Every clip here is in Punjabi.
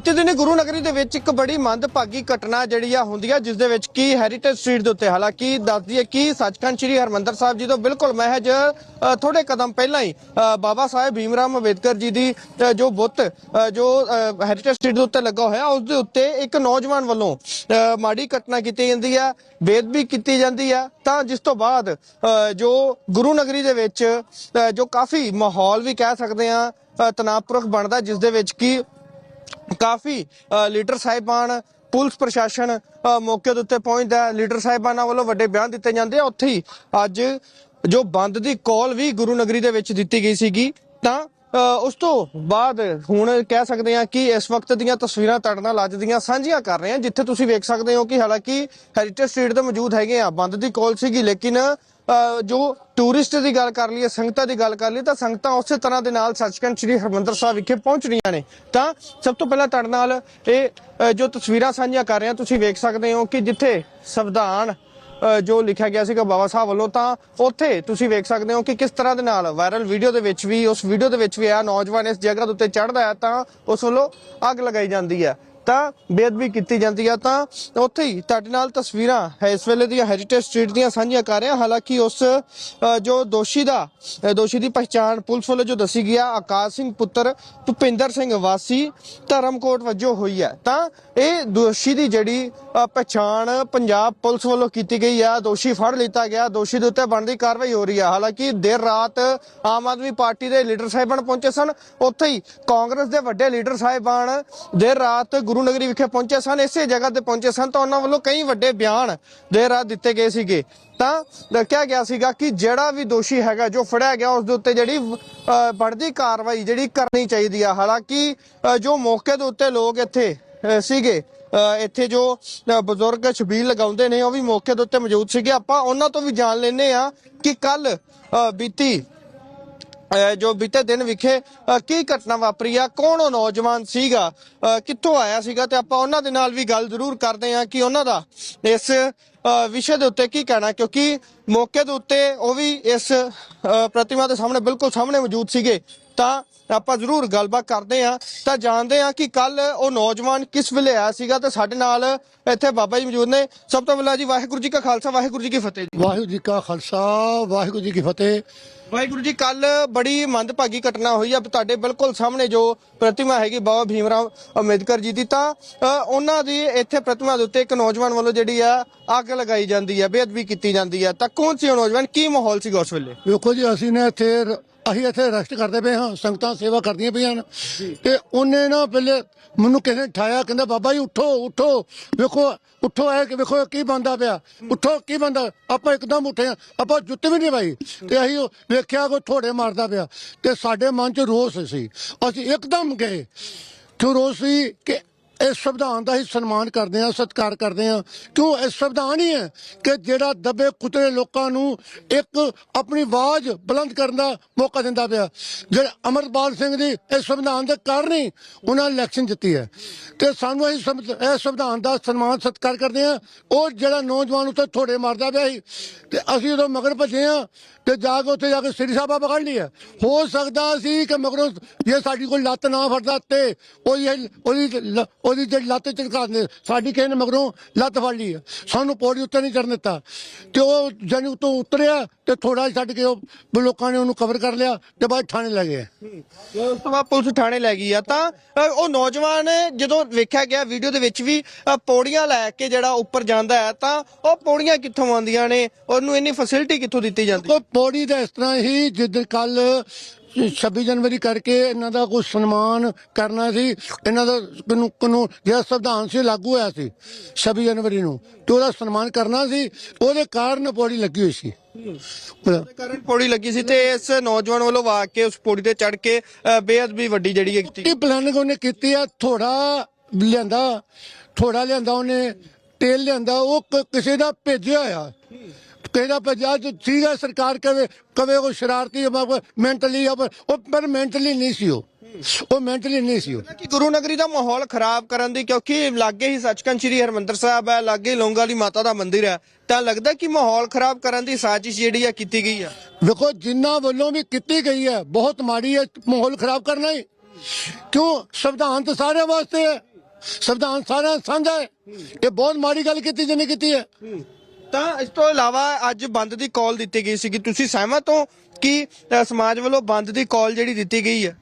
ਬੀਤੇ ਦਿਨੀ ਗੁਰੂ ਨਗਰੀ ਦੇ ਵਿੱਚ ਇੱਕ ਬੜੀ ਮੰਦਭਾਗੀ ਘਟਨਾ ਜਿਹੜੀ ਆ ਹੁੰਦੀ ਆ ਜਿਸ ਦੇ ਵਿੱਚ ਕੀ ਹੈਰੀਟੇਜ ਸਟਰੀਟ ਦੇ ਉੱਤੇ ਹਾਲਾਂਕਿ ਦੱਸਦੀ ਹੈ ਕਿ ਸੱਚਖੰਡ ਸ੍ਰੀ ਹਰਮੰਦਰ ਸਾਹਿਬ ਜੀ ਤੋਂ ਬਿਲਕੁਲ ਮਹਿਜ ਅ, ਥੋੜੇ ਕਦਮ ਪਹਿਲਾਂ ਹੀ ਬਾਬਾ ਸਾਹਿਬ ਭੀਮਰਾਮ ਅੰਬੇਦਕਰ ਜੀ ਦੀ ਜੋ ਬੁੱਤ ਜੋ ਹੈਰੀਟੇਜ ਸਟਰੀਟ ਦੇ ਉੱਤੇ ਲੱਗਾ ਹੋਇਆ ਉਸ ਦੇ ਉੱਤੇ ਇੱਕ ਨੌਜਵਾਨ ਵੱਲੋਂ ਮਾੜੀ ਘਟਨਾ ਕੀਤੀ ਜਾਂਦੀ ਆ ਬੇਦਬੀ ਕੀਤੀ ਜਾਂਦੀ ਆ ਤਾਂ ਜਿਸ ਤੋਂ ਬਾਅਦ ਜੋ ਗੁਰੂ ਨਗਰੀ ਦੇ ਵਿੱਚ ਜੋ ਕਾਫੀ ਮਾਹੌਲ ਵੀ ਕਹਿ ਸਕਦੇ ਆ ਤਣਾਅਪੂਰਕ ਬਣਦਾ ਜਿਸ ਦੇ ਵਿੱਚ ਕੀ ਕਾਫੀ ਲੀਡਰ ਸਾਹਿਬਾਨ ਪੁਲਿਸ ਪ੍ਰਸ਼ਾਸਨ ਮੌਕੇ ਦੇ ਉੱਤੇ ਪਹੁੰਚਦਾ ਹੈ। ਲੀਡਰ ਸਾਹਿਬਾਨਾਂ ਵੱਲੋਂ ਵੱਡੇ ਬਿਆਨ ਦਿੱਤੇ ਜਾਂਦੇ ਆ ਉੱਥੇ ਹੀ ਅੱਜ ਜੋ ਬੰਦ ਦੀ ਕਾਲ ਵੀ ਗੁਰੂ ਨਗਰੀ ਦੇ ਵਿੱਚ ਦਿੱਤੀ ਗਈ ਸੀਗੀ ਤਾਂ ਅ, ਉਸ ਤੋਂ ਬਾਅਦ ਹੁਣ ਕਹਿ ਸਕਦੇ ਹਾਂ ਕਿ ਇਸ ਵਕਤ ਦੀਆਂ ਤਸਵੀਰਾਂ ਤੁਹਾਡੇ ਨਾਲ ਅੱਜ ਦੀਆਂ ਸਾਂਝੀਆਂ ਕਰ ਰਹੇ ਹਾਂ ਜਿੱਥੇ ਤੁਸੀਂ ਵੇਖ ਸਕਦੇ ਹੋ ਕਿ ਹਾਲਾਂਕਿ ਹੈਰੀਟੇਜ ਸਟਰੀਟ ਤੇ ਮੌਜੂਦ ਹੈਗੇ ਆ ਬੰਦ ਦੀ ਕਾਲ ਸੀਗੀ ਲੇਕਿਨ ਜੋ ਟੂਰਿਸਟ ਦੀ ਗੱਲ ਕਰ ਲਈਏ, ਸੰਗਤਾਂ ਦੀ ਗੱਲ ਕਰ ਲਈਏ, ਤਾਂ ਸੰਗਤਾਂ ਉਸੇ ਤਰ੍ਹਾਂ ਦੇ ਨਾਲ ਸੱਚਖੰਡ ਸ੍ਰੀ ਹਰਮੰਦਰ ਸਾਹਿਬ ਵਿਖੇ ਪਹੁੰਚ ਰਹੀਆਂ ਨੇ। ਤਾਂ ਸਭ ਤੋਂ ਪਹਿਲਾਂ ਤੁਹਾਡੇ ਨਾਲ ਇਹ ਜੋ ਤਸਵੀਰਾਂ ਸਾਂਝੀਆਂ ਕਰ ਰਿਹਾ ਤੁਸੀਂ ਵੇਖ ਸਕਦੇ ਹੋ ਕਿ ਜਿੱਥੇ ਸੰਵਿਧਾਨ ਜੋ ਲਿਖਿਆ ਗਿਆ ਸੀਗਾ ਬਾਬਾ ਸਾਹਿਬ ਵੱਲੋਂ, ਤਾਂ ਉੱਥੇ ਤੁਸੀਂ ਵੇਖ ਸਕਦੇ ਹੋ ਕਿ ਕਿਸ ਤਰ੍ਹਾਂ ਦੇ ਨਾਲ ਵਾਇਰਲ ਵੀਡੀਓ ਦੇ ਵਿੱਚ ਵੀ, ਉਸ ਵੀਡੀਓ ਦੇ ਵਿੱਚ ਵੀ ਆ ਨੌਜਵਾਨ ਇਸ ਜਗ੍ਹਾ ਦੇ ਉੱਤੇ ਚੜ੍ਹਦਾ ਹੈ, ਤਾਂ ਉਸ ਵੱਲੋਂ ਅੱਗ ਲਗਾਈ ਜਾਂਦੀ ਹੈ। ਤਾਂ ਬੇਅਦਬੀ ਕੀਤੀ ਜਾਂਦੀ ਆ ਤਾਂ ਉੱਥੇ ਹੀ ਤੁਹਾਡੇ ਨਾਲ ਤਸਵੀਰਾਂ ਹੈ ਇਸ ਵੇਲੇ ਦੀਆਂ ਹੈਰੀਟੇਜ ਸਟਰੀਟ ਦੀਆਂ ਸਾਂਝੀਆਂ ਕਰ ਰਹੇ। ਹਾਂ ਹਾਲਾਂਕਿ ਉਸ ਜੋ ਦੋਸ਼ੀ ਦਾ ਦੋਸ਼ੀ ਦੀ ਪਛਾਣ ਪੁਲਿਸ ਵੱਲੋਂ ਜੋ ਦੱਸੀ ਗਿਆ ਆਕਾਸ਼ ਸਿੰਘ ਪੁੱਤਰ ਭੁਪਿੰਦਰ ਸਿੰਘ ਵਾਸੀ ਧਰਮਕੋਟ ਵਜੋਂ ਹੋਈ ਹੈ ਤਾਂ ਇਹ ਦੋਸ਼ੀ ਦੀ ਜਿਹੜੀ ਅ, ਪਛਾਣ ਪੰਜਾਬ ਪੁਲਿਸ ਵੱਲੋਂ ਕੀਤੀ ਗਈ ਆ ਦੋਸ਼ੀ ਫੜ ਲਿੱਤਾ ਗਿਆ ਦੋਸ਼ੀ ਦੇ ਉੱਤੇ ਬਣਦੀ ਕਾਰਵਾਈ ਹੋ ਰਹੀ ਆ। ਹਾਲਾਂਕਿ ਦੇਰ ਰਾਤ ਆਮ ਆਦਮੀ ਪਾਰਟੀ ਦੇ ਲੀਡਰ ਸਾਹਿਬਾਨ ਪਹੁੰਚੇ ਸਨ। ਉੱਥੇ ਹੀ ਕਾਂਗਰਸ ਦੇ ਵੱਡੇ ਲੀਡਰ ਸਾਹਿਬਾਨ ਦੇਰ ਰਾਤ ਗੁਰੂ ਨਗਰੀ ਵਿਖੇ ਪਹੁੰਚੇ ਸਨ, ਇਸੇ ਜਗ੍ਹਾ ਤੇ ਪਹੁੰਚੇ ਸਨ ਤਾਂ ਉਹਨਾਂ ਵੱਲੋਂ ਕਈ ਵੱਡੇ ਬਿਆਨ ਦੇਰ ਰਾਤ ਦਿੱਤੇ ਗਏ ਸੀਗੇ। ਤਾਂ ਦੱਸਿਆ ਗਿਆ ਸੀਗਾ ਕਿ ਜਿਹੜਾ ਵੀ ਦੋਸ਼ੀ ਹੈਗਾ, ਜੋ ਫੜਿਆ ਗਿਆ, ਉਸ ਦੇ ਉੱਤੇ ਜਿਹੜੀ ਬਣਦੀ ਕਾਰਵਾਈ ਜਿਹੜੀ ਕਰਨੀ ਚਾਹੀਦੀ ਆ। ਹਾਲਾਂਕਿ ਜੋ ਮੌਕੇ ਦੇ ਉੱਤੇ ਲੋਕ ਇੱਥੇ ਸੀਗੇ ਇੱਥੇ ਜੋ ਬਜ਼ੁਰਗ ਛਬੀਲ ਲਗਾਉਂਦੇ ਨੇ, ਉਹ ਵੀ ਮੌਕੇ ਦੇ ਉੱਤੇ ਮੌਜੂਦ ਸੀਗੇ। ਆਪਾਂ ਉਹਨਾਂ ਤੋਂ ਵੀ ਜਾਣ ਲੈਨੇ ਆ ਕਿ ਕੱਲ ਬੀਤੀ ਜੋ ਬੀਤੇ ਦਿਨ ਵਿਖੇ ਕੀ ਘਟਨਾ ਵਾਪਰੀ ਆ, ਕੌਣ ਉਹ ਨੌਜਵਾਨ ਸੀਗਾ ਕਿੱਥੋਂ ਆਇਆ ਸੀਗਾ ਤੇ ਆਪਾਂ ਉਹਨਾਂ ਦੇ ਨਾਲ ਵੀ ਗੱਲ ਜ਼ਰੂਰ ਕਰਦੇ ਆ ਕਿ ਉਹਨਾਂ ਦਾ ਇਸ ਵਿਸ਼ੇ ਦੇ ਉੱਤੇ ਕੀ ਕਹਿਣਾ, ਕਿਉਂਕਿ ਮੌਕੇ ਦੇ ਉੱਤੇ ਉਹ ਵੀ ਇਸ, ਅਹ ਪ੍ਰਤਿਮਾ ਦੇ ਸਾਹਮਣੇ ਬਿਲਕੁਲ ਸਾਹਮਣੇ ਮੌਜੂਦ ਸੀਗੇ। ਤਾਂ ਆਪਾਂ ਜ਼ਰੂਰ ਗੱਲਬਾਤ ਕਰਦੇ ਆ ਤਾਂ ਜਾਣਦੇ ਆ ਕਿ ਕੱਲ ਉਹ ਨੌਜਵਾਨ ਕਿਸ ਵੇਲੇ ਆਇਆ ਸੀਗਾ ਤੇ ਸਾਡੇ ਨਾਲ ਇੱਥੇ ਬਾਬਾ ਜੀ ਮੌਜੂਦ ਨੇ। ਸਭ ਤੋਂ ਪਹਿਲਾਂ ਜੀ ਵਾਹਿਗੁਰੂ ਜੀ ਕਾ ਖਾਲਸਾ ਵਾਹਿਗੁਰੂ ਜੀ ਕੀ ਫਤਿਹ ਜੀ। ਵਾਹਿਗੁਰੂ ਜੀ ਕਾ ਖਾਲਸਾ ਵਾਹਿਗੁਰੂ ਜੀ ਕੀ ਫਤਿਹ। ਵਾਹਿਗੁਰੂ ਜੀ ਕੱਲ ਬੜੀ ਮੰਦਭਾਗੀ ਘਟਨਾ ਹੋਈ ਆ। ਤੁਹਾਡੇ ਬਿਲਕੁਲ ਸਾਹਮਣੇ ਜੋ ਪ੍ਰਤਿਮਾ ਹੈਗੀ ਬਾਬਾ ਭੀਮਰਾਵ ਅੰਬੇਦਕਰ ਜੀ ਦੀ ਤਾਂ ਉਹਨਾਂ ਦੀ ਇੱਥੇ ਪ੍ਰਤਿਮਾ ਦੇ ਉੱਤੇ ਇੱਕ ਨੌਜਵਾਨ ਵੱਲੋਂ ਜਿਹੜੀ ਆ ਅੱਗ ਲਗਾਈ ਜਾਂਦੀ ਆ ਬੇਅਦਬੀ ਕੀਤੀ ਜਾਂਦੀ ਆ। ਤਾਂ ਕੌਣ ਸੀ ਉਹ ਨੌਜਵਾਨ? ਕੀ ਮਾਹੌਲ ਸੀਗਾ ਉਸ ਵੇਲੇ? ਵੇਖੋ ਜੀ ਅਸੀਂ ਨੇ ਇੱਥੇ ਅਸੀਂ ਇੱਥੇ ਰੈਸਟ ਕਰਦੇ ਪਏ ਹਾਂ, ਸੰਗਤਾਂ ਸੇਵਾ ਕਰਦੀਆਂ ਪਈਆਂ ਹਨ ਤੇ ਉਹਨੇ ਨਾ ਪਹਿਲੇ ਮੈਨੂੰ ਕਿਸੇ ਨੇ ਠਾਇਆ, ਕਹਿੰਦਾ, ਬਾਬਾ ਜੀ, ਉੱਠੋ ਉੱਠੋ। ਵੇਖੋ, ਉੱਠੋ, ਆਏ ਕਿ ਵੇਖੋ ਕੀ ਬੰਦਾ ਪਿਆ। ਉੱਠੋ, ਕੀ ਬੰਦਾ? ਆਪਾਂ ਇੱਕਦਮ ਉੱਠੇ ਹਾਂ। ਆਪਾਂ ਜੁੱਤ ਵੀ ਨਹੀਂ ਪਾਈ। ਤੇ ਅਸੀਂ ਉਹ ਵੇਖਿਆ ਕੋਈ ਥੋੜੇ ਮਾਰਦਾ ਪਿਆ। ਤੇ ਸਾਡੇ ਮਨ 'ਚ ਰੋਸ ਸੀ। ਅਸੀਂ ਇੱਕਦਮ ਗਏ। ਕਿਉਂ ਰੋਸ ਸੀ ਕਿ ਇਸ ਸੰਵਿਧਾਨ ਦਾ ਹੀ ਸਨਮਾਨ ਕਰਦੇ ਆ ਸਤਿਕਾਰ ਕਰਦੇ ਆ ਕਿਉਂ? ਇਹ ਸੰਵਿਧਾਨ ਹੀ ਹੈ ਕਿ ਜਿਹੜਾ ਦਬੇ ਕੁਤਰੇ ਲੋਕਾਂ ਨੂੰ ਇੱਕ ਆਪਣੀ ਆਵਾਜ਼ ਬੁਲੰਦ ਕਰਨ ਦਾ ਮੌਕਾ ਦਿੰਦਾ ਪਿਆ। ਜਿਹੜੇ ਅਮਰਪਾਲ ਸਿੰਘ ਦੀ ਇਸ ਸੰਵਿਧਾਨ ਦੇ ਕਾਰਨ ਹੀ ਉਹਨਾਂ ਨੇ ਇਲੈਕਸ਼ਨ ਜਿੱਤੀ ਹੈ। ਤੇ ਸਾਨੂੰ ਅਸੀਂ ਸੰਵਿਧਾਨ ਦਾ ਸਨਮਾਨ, ਸਤਿਕਾਰ ਕਰਦੇ ਆ ਉਹ ਜਿਹੜਾ ਨੌਜਵਾਨ ਉੱਤੇ ਥੋੜੇ ਮਾਰਦਾ ਪਿਆ ਸੀ, ਤੇ ਅਸੀਂ ਉਦੋਂ ਮਗਰ ਭੱਜੇ ਆ ਤੇ ਜਾ ਕੇ ਉੱਥੇ ਜਾ ਕੇ ਸ੍ਰੀ ਸਾਹਿਬਾ ਪਕੜ ਲਿਆ ਹੋ ਸਕਦਾ ਸੀ ਕਿ ਮਗਰੋਂ ਜੇ ਸਾਡੀ ਕੋਈ ਲੱਤ ਨਾ ਫੜਦਾ ਤੇ ਉਹਦੀ ਉਹਦੀ ਉਹਦੀ ਜਿਹੜੀ ਲੱਤ ਝਟਕਾ ਦੇ ਸਾਡੀ ਕਿਸੇ ਨੇ ਮਗਰੋਂ ਲੱਤ ਫੜ ਲਈ। ਸਾਨੂੰ ਪੌੜੀ ਉੱਤੇ ਨਹੀਂ ਚੜਨ ਦਿੱਤਾ। ਤੇ ਉਹ ਜਾਨੀ ਉਤੋਂ ਉਤਰਿਆ ਤੇ ਥੋੜਾ ਛੱਡ ਕੇ ਉਹ ਲੋਕਾਂ ਨੇ ਉਹਨੂੰ ਕਵਰ ਕਰ ਲਿਆ ਤੇ ਬਾਅਦ ਥਾਣੇ ਲੈ ਗਏ। ਉਸ ਤੋਂ ਬਾਅਦ ਪੁਲਿਸ ਥਾਣੇ ਲੈ ਗਈ ਆ। ਤਾਂ ਉਹ ਨੌਜਵਾਨ ਜਦੋਂ ਵੇਖਿਆ ਗਿਆ ਵੀਡੀਓ ਦੇ ਵਿੱਚ ਵੀ ਪੌੜੀਆਂ ਲੈ ਕੇ ਜਿਹੜਾ ਉੱਪਰ ਜਾਂਦਾ ਹੈ ਤਾਂ ਉਹ ਪੌੜੀਆਂ ਕਿੱਥੋਂ ਆਉਂਦੀਆਂ ਨੇ? ਉਹਨੂੰ ਇੰਨੀ ਫੈਸਿਲਿਟੀ ਕਿੱਥੋਂ ਦਿੱਤੀ ਜਾਂਦੀ? ਕੋਈ ਪੌੜੀ ਦਾ ਇਸ ਤਰ੍ਹਾਂ ਹੀ ਜਿੱਦ ਕੱਲ 26 ਜਨਵਰੀ ਕਰਕੇ ਇਹਨਾਂ ਦਾ ਕੋਈ ਸਨਮਾਨ ਕਰਨਾ ਸੀ ਇਹਨਾਂ ਦਾ ਕਾਨੂੰ ਕਾਨੂੰ ਜਿਹੜਾ ਸੰਵਿਧਾਨ ਸੀ ਲਾਗੂ ਹੋਇਆ ਸੀ 26 ਜਨਵਰੀ ਨੂੰ ਤੇ ਉਹਦਾ ਸਨਮਾਨ ਕਰਨਾ ਸੀ ਉਹਦੇ ਕਾਰਨ ਪੌੜੀ ਲੱਗੀ ਹੋਈ ਸੀ। ਕਾਰਨ ਪੌੜੀ ਲੱਗੀ ਸੀ ਤੇ ਇਸ ਨੌਜਵਾਨ ਵੱਲੋਂ ਵਾਕ ਕੇ ਉਸ ਪੌੜੀ ਤੇ ਚੜ ਕੇ ਬੇਅਦਬੀ ਵੱਡੀ ਜਿਹੜੀ ਹੈ ਕੀਤੀ। ਪਲਾਨਿੰਗ ਉਹਨੇ ਕੀਤੀ ਆ ਥੋੜਾ ਲਿਆਂਦਾ ਥੋੜਾ ਲਿਆਂਦਾ ਉਹਨੇ ਤੇਲ ਲਿਆਂਦਾ ਉਹ ਕਿਸੇ ਦਾ ਭੇਜਿਆ ਹੋਇਆ ਕਿਸੇ ਦਾ ਭੇਜਿਆ ਜੋ ਸੀਗਾ ਸਰਕਾਰ ਕਵੇ ਕਵੇ ਉਹ ਸ਼ਰਾਰਤੀ ਮੈਂਟਲੀ ਉਹ ਪਰ ਮੈਂਟਲੀ ਨਹੀਂ ਸੀ ਉਹ। ਉਹ ਮੈਂਟਲੀ ਨਹੀਂ ਸੀ ਉਹ। ਕਿ ਗੁਰੂ ਨਗਰੀ ਦਾ ਮਾਹੌਲ ਖਰਾਬ ਕਰਨ ਦੀ ਕਿਉਂਕਿ ਲਾਗੇ ਹੀ ਸੱਚਖੰਡ ਸ੍ਰੀ ਹਰਮੰਦਰ ਸਾਹਿਬ ਹੈ ਲਾਗੇ ਲੋਂਗਾ ਵਾਲੀ ਮਾਤਾ ਦਾ ਮੰਦਿਰ ਹੈ ਤਾਂ ਲੱਗਦਾ ਕਿ ਮਾਹੌਲ ਖਰਾਬ ਕਰਨ ਦੀ ਸਾਜ਼ਿਸ਼ ਜਿਹੜੀ ਆ ਕੀਤੀ ਗਈ ਆ ਵੇਖੋ ਜਿੰਨਾ ਵੱਲੋਂ ਵੀ ਕੀਤੀ ਗਈ ਹੈ ਬਹੁਤ ਮਾੜੀ ਹੈ ਮਾਹੌਲ ਖਰਾਬ ਕਰਨਾ ਹੀ। ਕਿਉਂ? ਸੰਵਿਧਾਨ ਤਾਂ ਸਾਰਿਆਂ ਵਾਸਤੇ ਹੈ। ਸੰਵਿਧਾਨ ਸਾਰਾ ਸਾਂਝਾ ਹੈ। ਇਹ ਬਹੁਤ ਮਾੜੀ ਗੱਲ ਕੀਤੀ ਜਿਹਨੇ ਕੀਤੀ ਹੈ। ਤਾਂ ਇਸ ਤੋਂ ਇਲਾਵਾ ਅੱਜ ਬੰਦ ਦੀ ਕਾਲ ਦਿੱਤੀ ਗਈ ਸੀ ਕਿ ਤੁਸੀਂ ਸਹਿਮਤ ਹੋ ਕਿ ਅ, ਸਮਾਜ ਵੱਲੋਂ ਬੰਦ ਦੀ ਕਾਲ ਜਿਹੜੀ ਦਿੱਤੀ ਗਈ ਹੈ?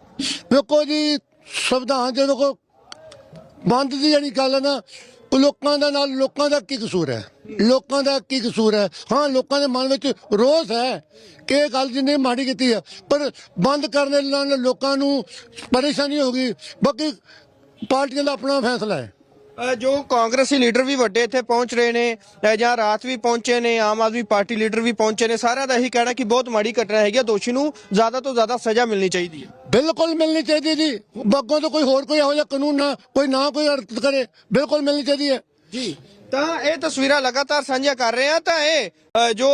ਵੇਖੋ ਜੀ ਸੰਵਿਧਾਨ ਜਦੋਂ ਕੋ ਬੰਦ ਦੀ ਜਿਹੜੀ ਗੱਲ ਹੈ ਨਾ ਉਹ ਲੋਕਾਂ ਦਾ ਨਾਲ ਲੋਕਾਂ ਦਾ ਕੀ ਕਸੂਰ ਹੈ? ਲੋਕਾਂ ਦਾ ਕੀ ਕਸੂਰ ਹੈ? ਹਾਂ ਲੋਕਾਂ ਦੇ ਮਨ ਵਿੱਚ ਰੋਸ ਹੈ ਕਿ ਇਹ ਗੱਲ ਜਿਹਨੇ ਮਾੜੀ ਕੀਤੀ ਹੈ ਪਰ ਬੰਦ ਕਰਨ ਦੇ ਨਾਲ ਲੋਕਾਂ ਨੂੰ ਪਰੇਸ਼ਾਨੀ ਹੋ ਗਈ। ਬਾਕੀ ਪਾਰਟੀਆਂ ਦਾ ਆਪਣਾ ਫੈਸਲਾ ਹੈ। ਜੋ ਕਾਂਗਰਸੀ ਲੀਡਰ ਵੀ ਵੱਡੇ ਇੱਥੇ ਪਹੁੰਚ ਰਹੇ ਨੇ ਜਾਂ ਰਾਤ ਵੀ ਪਹੁੰਚੇ ਨੇ ਆਮ ਆਦਮੀ ਪਾਰਟੀ ਲੀਡਰ ਵੀ ਪਹੁੰਚੇ ਨੇ ਸਾਰਿਆਂ ਦਾ ਇਹੀ ਕਹਿਣਾ ਕਿ ਬਹੁਤ ਮਾੜੀ ਘਟਨਾ ਹੈਗੀ ਦੋਸ਼ੀ ਨੂੰ ਜ਼ਿਆਦਾ ਤੋਂ ਜ਼ਿਆਦਾ ਸਜ਼ਾ ਮਿਲਣੀ ਚਾਹੀਦੀ ਹੈ। ਬਿਲਕੁਲ ਮਿਲਣੀ ਚਾਹੀਦੀ ਜੀ। ਬੱਗੋਂ ਤੋਂ ਕੋਈ ਹੋਰ ਕੋਈ ਇਹੋ ਜਿਹਾ ਕਾਨੂੰਨ ਨਾ ਕੋਈ ਨਾ ਕੋਈ ਅਰਥ ਕਰੇ ਬਿਲਕੁਲ ਮਿਲਣੀ ਚਾਹੀਦੀ ਹੈ। ਜੀ। ਤਾਂ ਇਹ ਤਸਵੀਰਾਂ ਲਗਾਤਾਰ ਸਾਂਝੀਆਂ ਕਰ ਰਹੇ ਆ ਤਾਂ ਇਹ ਜੋ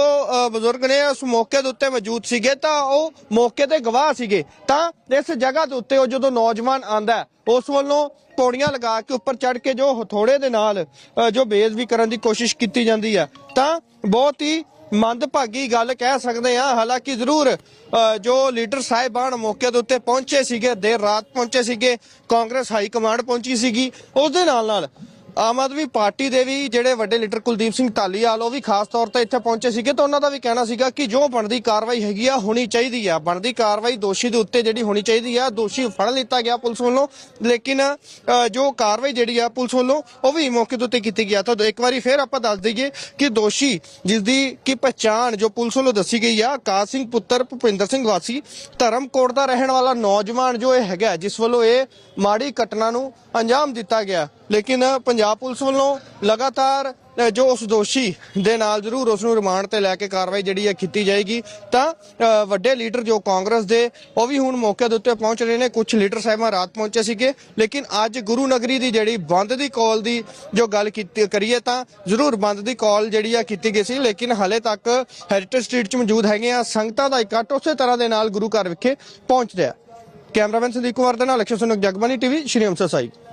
ਬਜ਼ੁਰਗ ਨੇ ਉਸ ਮੌਕੇ ਦੇ ਉੱਤੇ ਮੌਜੂਦ ਸੀਗੇ ਤਾਂ ਉਹ ਮੌਕੇ ਤੇ ਗਵਾਹ ਸੀਗੇ। ਤਾਂ ਇਸ ਜਗ੍ਹਾ ਦੇ ਉੱਤੇ ਉਹ ਜਦੋਂ ਨੌਜਵਾਨ ਆਂਦਾ ਉਸ ਵੱਲੋਂ ਪੌੜੀਆਂ ਲਗਾ ਕੇ ਉੱਪਰ ਚੜ ਕੇ ਜੋ ਹਥੋੜੇ ਦੇ ਨਾਲ ਅ, ਜੋ ਬੇਇੱਜ਼ਤੀ ਕਰਨ ਦੀ ਕੋਸ਼ਿਸ਼ ਕੀਤੀ ਜਾਂਦੀ ਹੈ ਤਾਂ ਬਹੁਤ ਹੀ ਮੰਦਭਾਗੀ ਗੱਲ ਕਹਿ ਸਕਦੇ ਆ ਹਾਲਾਂਕਿ ਜ਼ਰੂਰ ਜੋ ਲੀਡਰ ਸਾਹਿਬਾਨ ਮੌਕੇ ਦੇ ਉੱਤੇ ਪਹੁੰਚੇ ਸੀਗੇ ਦੇਰ ਰਾਤ ਪਹੁੰਚੇ ਸੀਗੇ ਕਾਂਗਰਸ ਹਾਈ ਕਮਾਂਡ ਪਹੁੰਚੀ ਸੀਗੀ ਉਸ ਦੇ ਨਾਲ ਨਾਲ ਆਮ ਆਦਮੀ ਪਾਰਟੀ ਦੇ ਵੀ ਜਿਹੜੇ ਵੱਡੇ ਲੀਡਰ ਕੁਲਦੀਪ ਸਿੰਘ ਢਾਲੀਵਾਲ, ਉਹ ਵੀ ਖਾਸ ਤੌਰ ਤੇ ਇੱਥੇ ਪਹੁੰਚੇ ਸੀਗੇ ਤਾਂ ਉਹਨਾਂ ਦਾ ਵੀ ਕਹਿਣਾ ਸੀਗਾ ਕਿ ਜੋ ਬਣਦੀ ਕਾਰਵਾਈ ਹੈਗੀ ਆ, ਹੋਣੀ ਚਾਹੀਦੀ ਆ। ਬਣਦੀ ਕਾਰਵਾਈ ਦੋਸ਼ੀ ਦੇ ਉੱਤੇ ਜਿਹੜੀ ਹੋਣੀ ਚਾਹੀਦੀ ਆ, ਦੋਸ਼ੀ ਫੜ ਲਿੱਤਾ ਗਿਆ ਪੁਲਿਸ ਵੱਲੋਂ, ਲੇਕਿਨ ਜੋ ਕਾਰਵਾਈ ਜਿਹੜੀ ਆ ਪੁਲਿਸ ਵੱਲੋਂ, ਉਹ ਵੀ ਮੌਕੇ ਦੇ ਉੱਤੇ ਕੀਤੀ ਗਿਆ ਤਾਂ ਇੱਕ ਵਾਰੀ ਫੇਰ ਆਪਾਂ ਦੱਸ ਦਈਏ ਕਿ ਦੋਸ਼ੀ ਜਿਸ ਦੀ ਕਿ ਪਛਾਣ ਜੋ ਪੁਲਿਸ ਵੱਲੋਂ ਦੱਸੀ ਗਈ ਆ ਆਕਾਸ਼ ਸਿੰਘ ਪੁੱਤਰ ਭੁਪਿੰਦਰ ਸਿੰਘ ਵਾਸੀ, ਧਰਮਕੋਟ ਦਾ ਰਹਿਣ ਵਾਲਾ ਨੌਜਵਾਨ ਜੋ ਇਹ ਹੈਗਾ, ਜਿਸ ਵੱਲੋਂ ਇਹ ਮਾੜੀ ਘਟਨਾ ਨੂੰ ਅੰਜਾਮ ਦਿੱਤਾ ਗਿਆ। ਲੇਕਿਨ, ਪੰਜਾਬ ਪੰਜਾਬ ਪੁਲਿਸ ਵੱਲੋਂ ਲਗਾਤਾਰ ਜੋ ਉਸ ਦੋਸ਼ੀ ਦੇ ਨਾਲ ਜ਼ਰੂਰ ਉਸ ਨੂੰ ਰਿਮਾਂਡ ਤੇ ਲੈ ਕੇ ਕਾਰਵਾਈ ਜਿਹੜੀ ਹੈ ਕੀਤੀ ਜਾਏਗੀ, ਤਾਂ ਵੱਡੇ ਲੀਡਰ ਜੋ ਕਾਂਗਰਸ ਦੇ, ਉਹ ਵੀ ਹੁਣ ਮੌਕੇ ਦੇ ਉੱਤੇ ਪਹੁੰਚ ਰਹੇ ਨੇ। ਕੁਝ ਲੀਡਰ ਸਾਹਿਬਾਂ ਰਾਤ ਪਹੁੰਚੇ ਸੀਗੇ, ਲੇਕਿਨ ਅੱਜ ਗੁਰੂ ਨਗਰੀ ਦੀ ਜਿਹੜੀ ਬੰਦ ਦੀ ਕਾਲ ਦੀ ਜੋ ਗੱਲ ਕੀਤੀ, ਕਰੀਏ ਤਾਂ ਜ਼ਰੂਰ ਬੰਦ ਦੀ ਕਾਲ ਜਿਹੜੀ ਆ ਕੀਤੀ ਗਈ ਸੀ, ਲੇਕਿਨ ਹਾਲੇ ਤੱਕ ਹੈਰੀਟੇਜ ਸਟਰੀਟ 'ਚ ਮੌਜੂਦ ਹੈਗੇ ਆ, ਸੰਗਤਾਂ ਦਾ ਇਕੱਠ ਉਸੇ ਤਰ੍ਹਾਂ ਦੇ ਨਾਲ ਗੁਰੂ ਘਰ ਵਿਖੇ ਪਹੁੰਚ ਰਿਹਾ ਕੈਮਰਾਮੈਨ ਸੰਦੀਪ ਕੁਮਾਰ ਦੇ ਨਾਲ ਅਕਸ਼ਰ ਸੁਨਕ ਜਗਬਾਨੀ ਟੀਵੀ, ਸ਼੍ਰੀ ਅੰਮ੍ਰਿਤਸਰ ਸਾਹਿਬ।